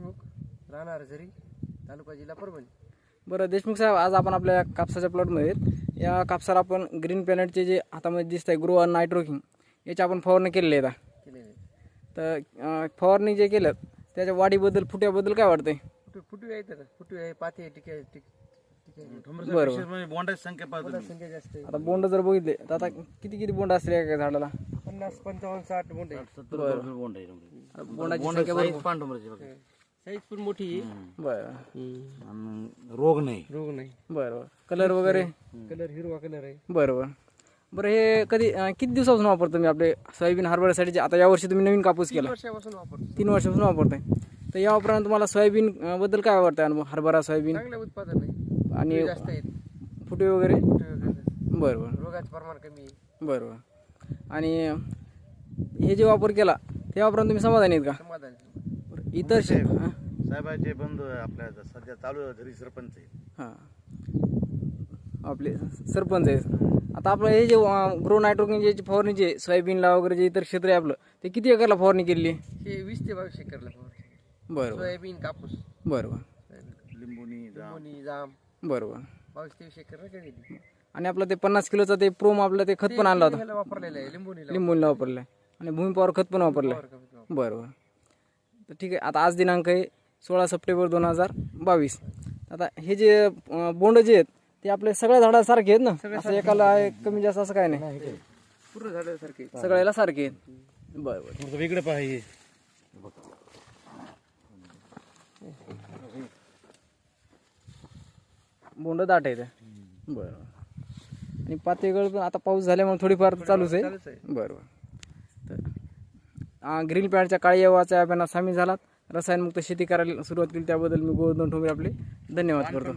देशमुख राहणार झरी तालुका जिल्हा परभणी. बरं देशमुख साहेब आज आपण आपल्या कापसाच्या प्लॉटमध्ये आहेत. या कापसाला आपण ग्रीन प्लॅनेटचे जे हातामध्ये दिसत आहे ग्रो आणि नायट्रोकिंग याची आपण फवारणी केलेली आहे आता. केलेले तर अं, फवारणी जे केलं त्याच्या वाढीबद्दल फुट्याबद्दल काय वाटतंय? फुटू फुटू आहे तर फुटू आहे पाती आहे टिके टिक टिके बरोबर बोंडाची संख्या पाहतो संख्या जास्त आहे. आता बोंड जर बघितले तर आता किती किती बोंड असतील एका झाडाला? पन्नास पंचावन्न साठ बोंड आहे. आहे बोंडाची संख्या बरोबर पांडुमराची बघा. साईज पण मोठी आहे. बरं. आणि रोग नाही. रोग नाही. बरं बरं. कलर वगैरे? कलर हिरवा कलर आहे. बरं बरं. बरं हे कधी अं, किती दिवसापासून वापरतो मी आपले सोयाबीन हरभऱ्यासाठी जे आता यावर्षी तुम्ही नवीन कापूस तीन केला वर्षापासून वापरतो. तीन वर्षापासून वापरताय. तर या वापरानं तुम्हाला सोयाबीन अं, बद्दल काय वाटतं अनुभव? हरभरा सोयाबीन? चांगलं उत्पादन आहे. आणि जास्त आहेत. फुटे वगैरे? फुटवे वगैरे. बरं बरं. रोगाचं प्रमाण कमी आहे. बरं बरं. आणि हे जे वापर केला ते वापरून तुम्ही समाधानी आहेत का? समाधान. इतर शे हां. साहेबाचे बंधू आपल्या सध्या चालू आहे, घरी सरपंच आहे. हां. आपले सरपंच आहे. आता आपलं हे जे ग्रो नायट्रोजन जे फवारणी जे सोयाबीनला वगैरे जे इतर क्षेत्र आहे आपलं ते किती एकरला फवारणी केलेली आहे? हे वीस ते बावीस एकरला फवारणी. बरं बरं सोयाबीन कापूस. बरं बरं सोयाबीन लिंबुनी जाम. जाम बरं बरं बावीस तेवीस एकर केलेली आणि आपलं ते पन्नास किलोचं ते प्रोम आपलं ते खत पण आणलं होतं. ह्याला वापरलेलं आहे लिंबोणीला लिंबूला वापरलं आहे. आणि भूमीपावर खत पण वापरलं आहे वापर कमी बरं बरं तर ठीक आहे आता आज दिनांक आहे सोळा सप्टेंबर दोन हजार बावीस. आता हे जे बोंड जे आहेत ते आपले सगळ्या झाडासारखे आहेत ना? असं एकाला आहे, कमी जास्त असं काय नाही. पूर्ण झाडासारखे सगळ्याला सारखे आहेत. बरं बरं. वेगळं पाहिजे बोंड दाट आहेत. बरं. बरं आणि पातेगळ पण आता पाऊस झाल्यामुळे थोडीफार चालूच आहे. चालूच आहे. बरं बरं. ग्रीन पॅडच्या काळी येवाच्या अभियानात सामील झालात. रसायनमुक्त शेती करायला सुरुवात केली त्याबद्दल मी गोवर्धन ठोंबरे आपले धन्यवाद करतो.